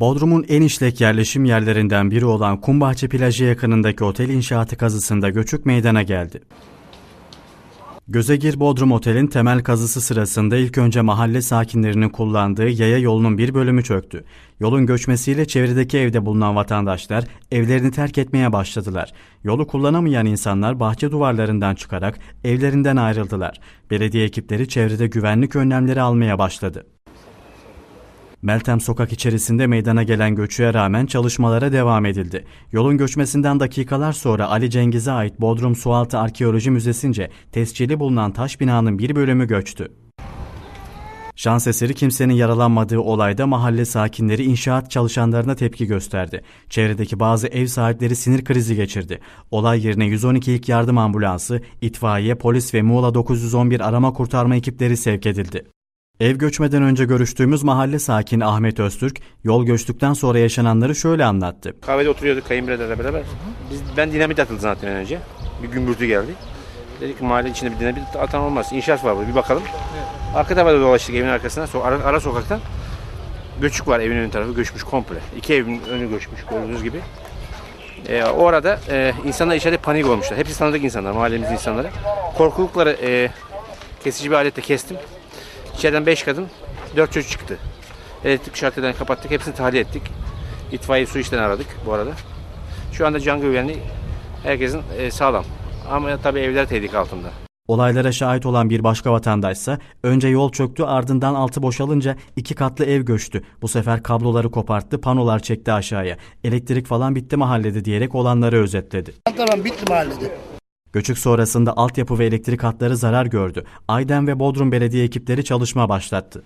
Bodrum'un en işlek yerleşim yerlerinden biri olan Kumbahçe plajı yakınındaki otel inşaatı kazısında göçük meydana geldi. Gözegir Bodrum Otel'in temel kazısı sırasında ilk önce mahalle sakinlerinin kullandığı yaya yolunun bir bölümü çöktü. Yolun göçmesiyle çevredeki evde bulunan vatandaşlar evlerini terk etmeye başladılar. Yolu kullanamayan insanlar bahçe duvarlarından çıkarak evlerinden ayrıldılar. Belediye ekipleri çevrede güvenlik önlemleri almaya başladı. Meltem sokak içerisinde meydana gelen göçüye rağmen çalışmalara devam edildi. Yolun göçmesinden dakikalar sonra Ali Cengiz'e ait Bodrum Sualtı Arkeoloji Müzesi'nce tescili bulunan taş binanın bir bölümü göçtü. Şans eseri kimsenin yaralanmadığı olayda mahalle sakinleri inşaat çalışanlarına tepki gösterdi. Çevredeki bazı ev sahipleri sinir krizi geçirdi. Olay yerine 112 ilk yardım ambulansı, itfaiye, polis ve Muğla 911 arama kurtarma ekipleri sevk edildi. Ev göçmeden önce görüştüğümüz mahalle sakini Ahmet Öztürk, yol göçtükten sonra yaşananları şöyle anlattı. Kahvede oturuyorduk kayınbiraderle beraber. Biz, ben dinamit atıldı zaten önce. Bir gümbürtü geldi. Dedik ki mahalle içinde bir dinamit atan olmaz. İnşaat var burada bir bakalım. Arka tarafa dolaştık evin arkasına. So- ara, ara sokaktan. Göçük var evin ön tarafı göçmüş komple. İki evin önü göçmüş gördüğünüz gibi. Ee, o arada e, insanlar içeride panik olmuşlar. Hepsi tanıdık insanlar, mahallemizin insanları. Korkulukları e, kesici bir aletle kestim. İçeriden 5 kadın, 4 çocuk çıktı. Elektrik şarteden kapattık, hepsini tahliye ettik. İtfaiye su işlerini aradık bu arada. Şu anda can güvenliği herkesin e, sağlam. Ama tabii evler tehlike altında. Olaylara şahit olan bir başka vatandaşsa önce yol çöktü ardından altı boşalınca iki katlı ev göçtü. Bu sefer kabloları koparttı, panolar çekti aşağıya. Elektrik falan bitti mahallede diyerek olanları özetledi. Tamam bitti mahallede. Göçük sonrasında altyapı ve elektrik hatları zarar gördü. Ayden ve Bodrum Belediye ekipleri çalışma başlattı.